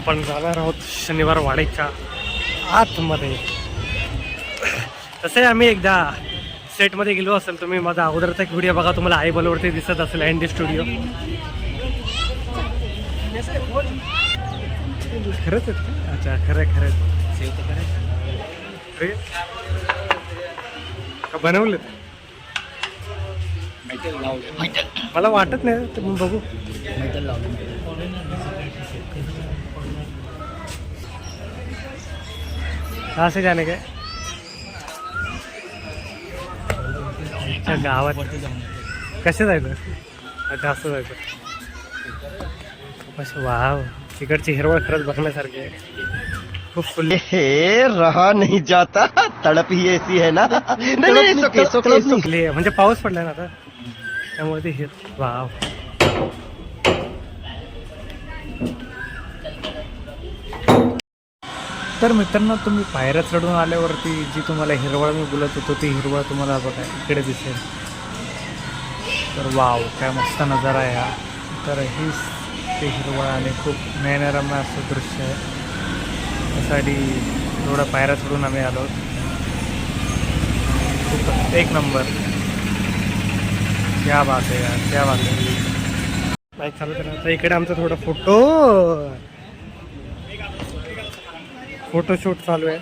आपण जाणार आहोत शनिवार वाड्याच्या आतमध्ये तसे आम्ही एकदा सेटमध्ये गेलो असेल तुम्ही माझा अगोदरचा एक व्हिडिओ बघा तुम्हाला आई बलवरती दिसत असेल अँडी स्टुडिओ खरंच? अच्छा खरं आहे, खरं आहे. खरं आहे? का बनवलेत मला वाटत नाही तर मग बघू कहाँ से जाने का? अच्छा गावात कसे जायचं अच्छा असं जायचं अच्छा वाव तिकडची हिरवळ खरंच बघण्यासारखी आहे खूप फुल्ली हे रहा नहीं जाता। तड़प ही ऐसी है ना। नहीं नहीं okay. फुल्ली आहे. म्हणजे पाऊस पडलाय ना आता त्यामुळे ते हिर वाव तर मित्रांनो तुम्ही पायऱ्या चढून आल्यावरती जी तुम्हाला हिरवळ मी बोलत होतो ती हिरवळ तुम्हाला बघा इकडे दिसेल. तर वाव काय मस्त नजारा आहे हा. तर हीच ते हिरवळ आणि खूप नयनरम्य असं दृश्य आहे. त्यासाठी थोडं पायऱ्या चढून आम्ही आलो. खूप एक नंबर. क्या बात आहे यार क्या बात आहे. बाईक चालू करा आता इकडे आमचा थोडा फोटो. फोटोशूट चालू आहे.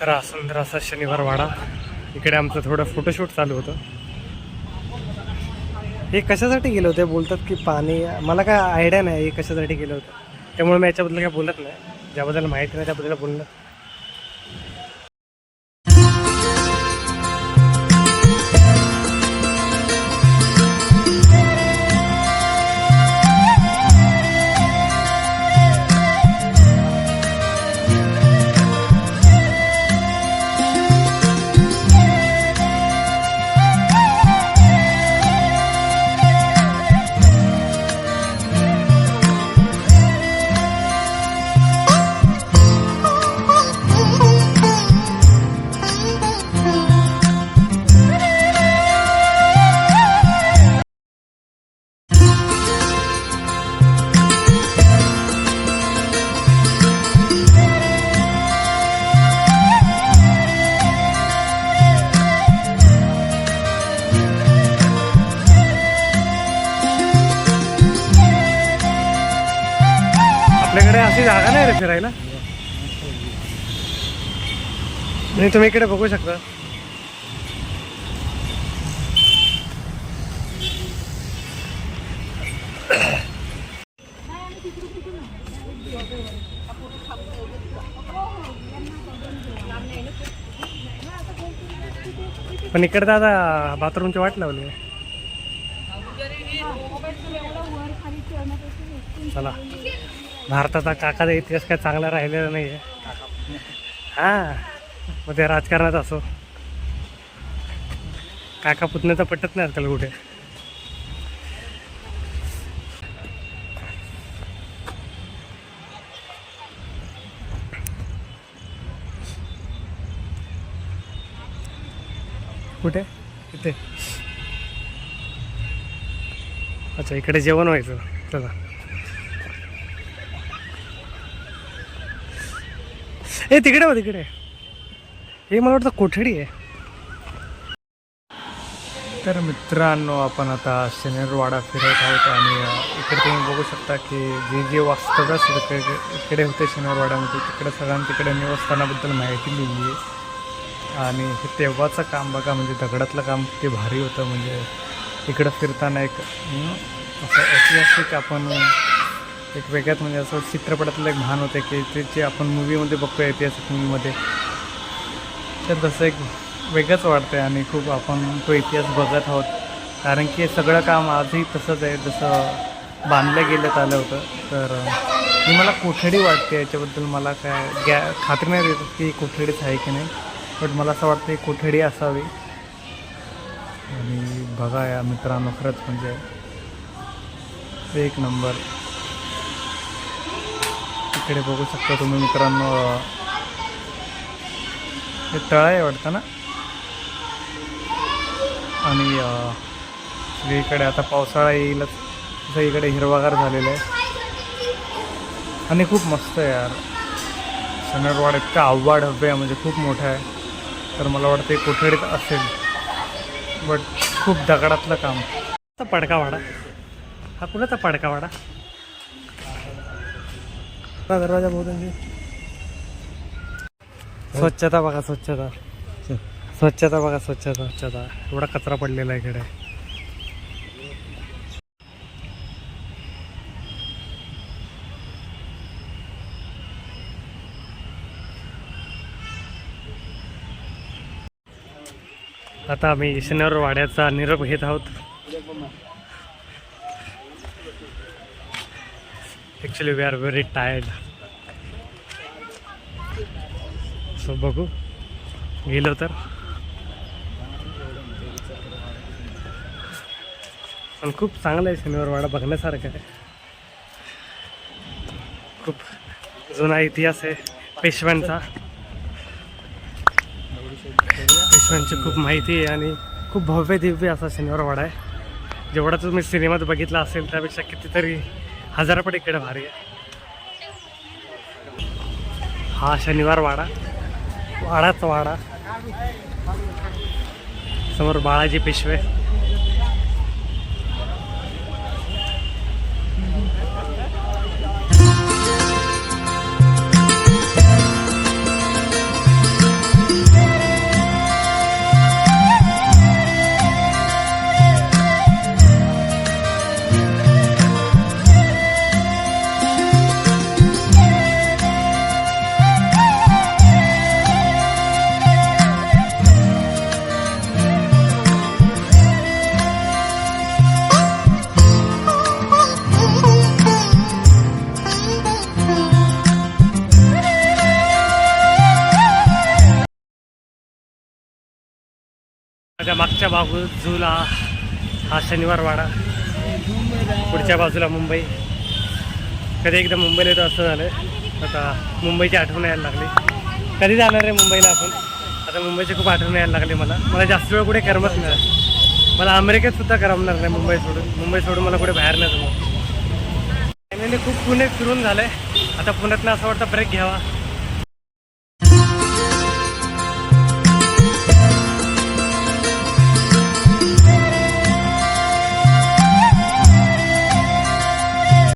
तर हा सुंदर असा शनिवार वाडा. इकडे आमचं थोडं फोटोशूट चालू होतं. हे कशासाठी गेले होते? बोलतात की पाणी मला काय आयडिया नाही हे कशासाठी गेलं होतं. त्यामुळे मी याच्याबद्दल काय बोलत नाही. ज्याबद्दल माहिती नाही त्याबद्दल बोलणं. जागा नाही रे फिरायला. नाही तुम्ही इकडे बघू शकता. पण इकडे दादा बाथरूमची वाट लावली चला. भारताचा काकाचा इतिहास काय चांगला राहिलेला नाही आहे हां मग ते राजकारणात असो. काका पुतण्याचं पटत नाही आजकाल कुठे. कुठे? इथे. अच्छा इकडे जेवण व्हायचं. चला. ए तिकडे हो तिकडे. हे मला वाटतं कोठडी आहे. तर मित्रांनो आपण आता शनिवारवाडा फिरत आहोत आणि इकडे तुम्ही बघू शकता की जे जे वास्तव्य इकडे इकडे होते शनिवारवाड्यामध्ये. तिकडे सगळ्यांतिकडे निवासस्थानाबद्दल माहिती दिली आहे. आणि हे तेव्हाचं काम बघा म्हणजे दगडातलं काम ते भारी होतं. म्हणजे इकडं फिरताना एक असं ऐतिहासिक आपण एक वेगळ्यात म्हणजे असं चित्रपटातलं एक भान होते की ते जे आपण मूवीमध्ये बघतो ऐतिहासिक मूवीमध्ये तर तसं एक वेगळंच वाटतं आहे आणि खूप आपण तो इतिहास बघत आहोत. कारण की सगळं काम आजही तसंच आहे जसं बांधलं गेलं आलं होतं. तर ही मला कोठडी वाटते याच्याबद्दल मला काय गॅ खात्री नाही देत की कोठडीच आहे की नाही. बट मला असं वाटतं की कोठडी असावी. आणि बघा या मित्रांनो खरंच म्हणजे एक नंबर. इकडे बघू शकता तुम्ही मित्रांनो. हे तळा आहे वाटतं ना? आणि इकडे सगळीकडे आता पावसाळा येईलच तसं इकडे हिरवागार झालेलं आहे. आणि खूप मस्त आहे यार. शनिवारवाडा इतका आव्हाड हवे आहे म्हणजे खूप मोठा आहे. तर मला वाटतं कोठडीत असेल. बट खूप दगडातलं काम. पडकावाडा हा कुणाचा पडकावाडा दरवाजा बहुत स्वच्छता बघा स्वच्छता. स्वच्छता बघा स्वच्छता. स्वच्छता. एवढा कचरा पडलेला आहे इकडे. आता आम्ही शनिवार वाड्याचा निरोप घेत आहोत. Actually we are very tired so बघू गेलो तर पण खूप चांगलं आहे शनिवार वाडा बघण्यासारखं आहे. खूप जुना इतिहास आहे पेशव्यांचा. पेशव्यांची खूप माहिती आहे आणि खूप भव्य दिव्य असा शनिवार वाडा आहे. जेवढा तुम्ही सिनेमात बघितला असेल त्यापेक्षा कितीतरी हजारपट इकडे भारी आहे. हा शनिवार वाडा. वाडाच वाडा. समोर बाळाजी पिशवे. बाजूला हा शनिवार वाडा. पुढच्या बाजूला मुंबई. कधी एकदा मुंबईला येतो असं झालं. आता मुंबईची आठवण यायला लागली. कधी जाणार आहे मुंबईला आपण? आता मुंबईची खूप आठवण यायला लागली मला. मला जास्त वेळ कुठे करमत नाही. मला अमेरिकेत सुद्धा करमणार नाही मुंबई सोडून. मुंबई सोडून मला कुठे बाहेर नाही जमत फायनली खूप पुणे फिरून झालं आहे आता पुण्यातनं असं वाटतं ब्रेक घ्यावा.